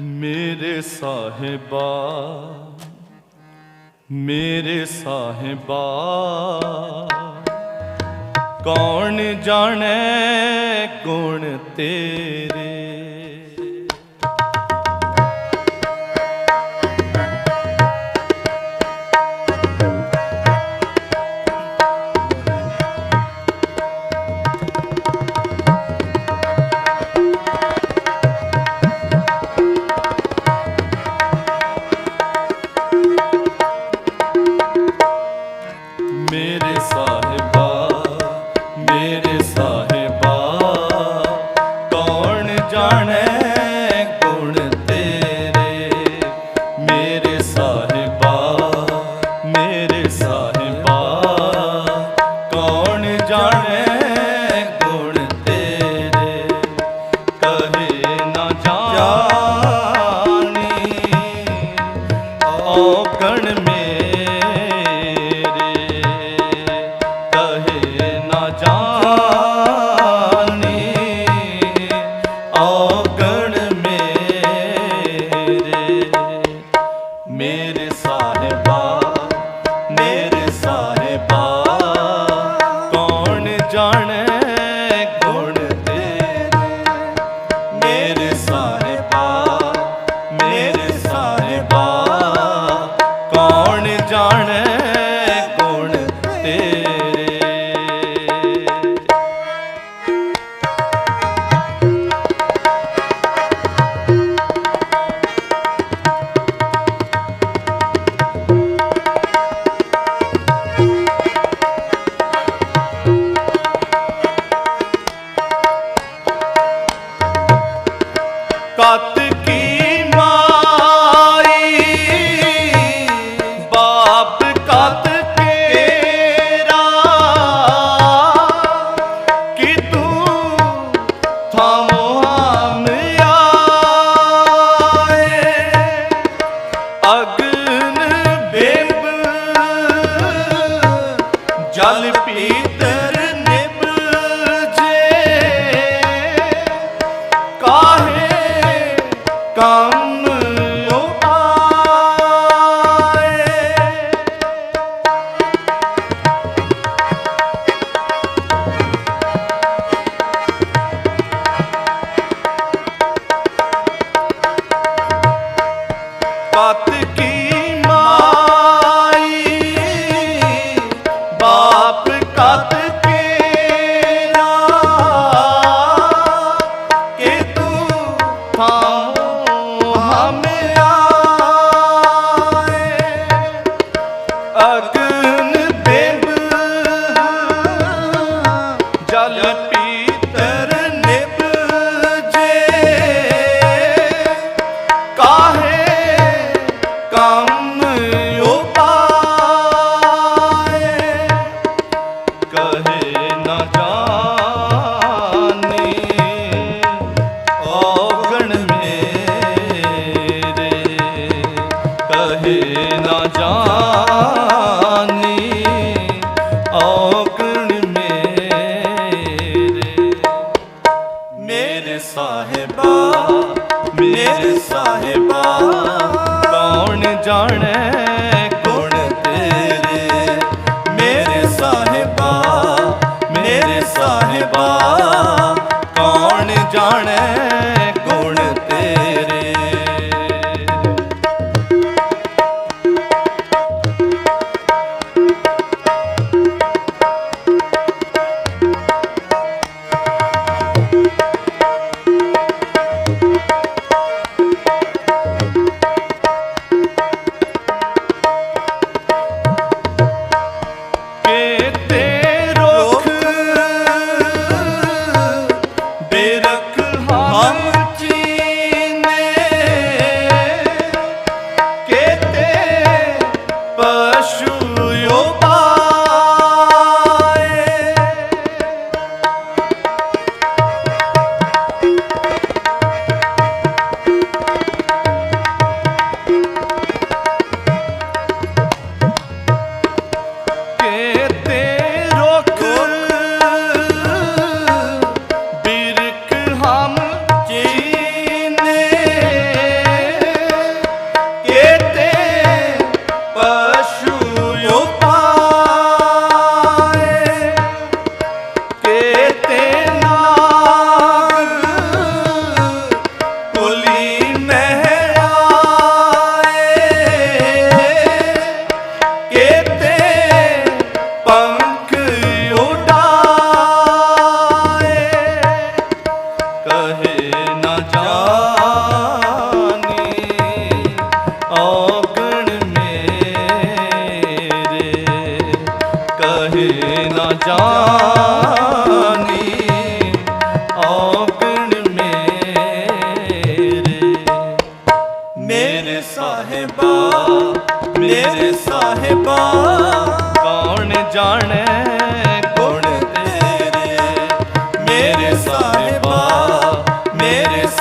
ਮੇਰੇ ਸਾਹਿਬਾ ਮੇਰੇ ਸਾਹਿਬਾ। ਕੌਣ ਜਾਣੇ ਗੁਣ ਤੇਰੇ ਅਗਨ ਜਲ ਪੀਤ Yeah.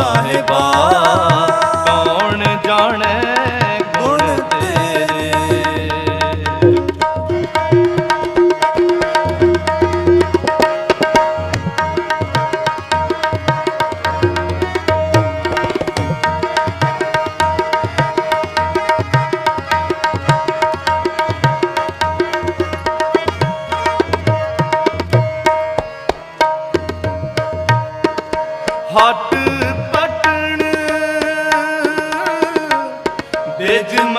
ਸਾਹਿਬਾ ਕੌਣ ਜਾਣੇ ਗੁਣ ਤੇਰੇ ਹੱਟ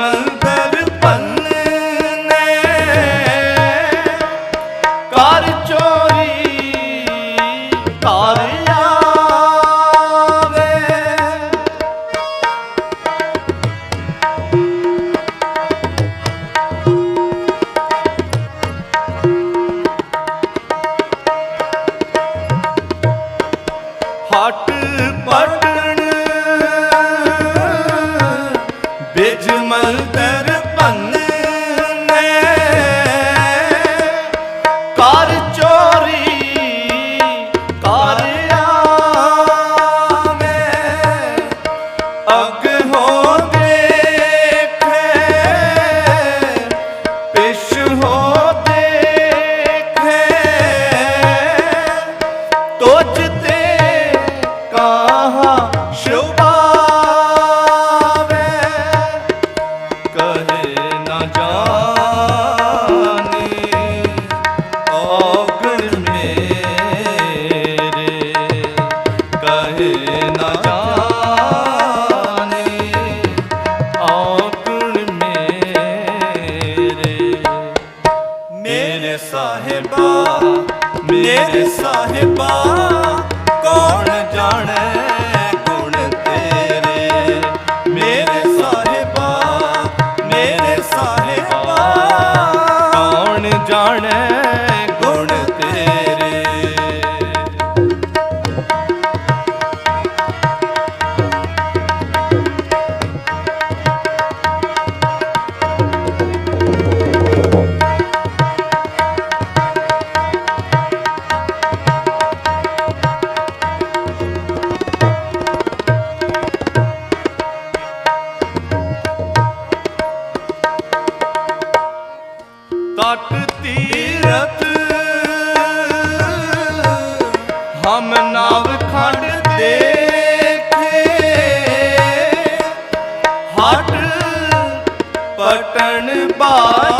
마음 ਸਾਹਿਬਾ bye.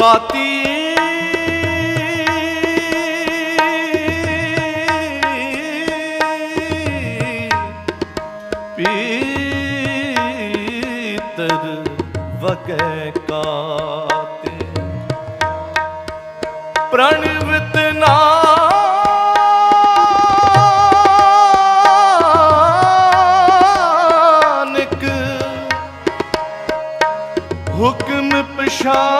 ਕਾਤੀ। ਪੀਤਰ ਵਗੈ ਕਾਤੇ। ਪ੍ਰਣਵਿਤ ਨਾਨਕ ਹੁਕਮ ਪਛਾਨੈ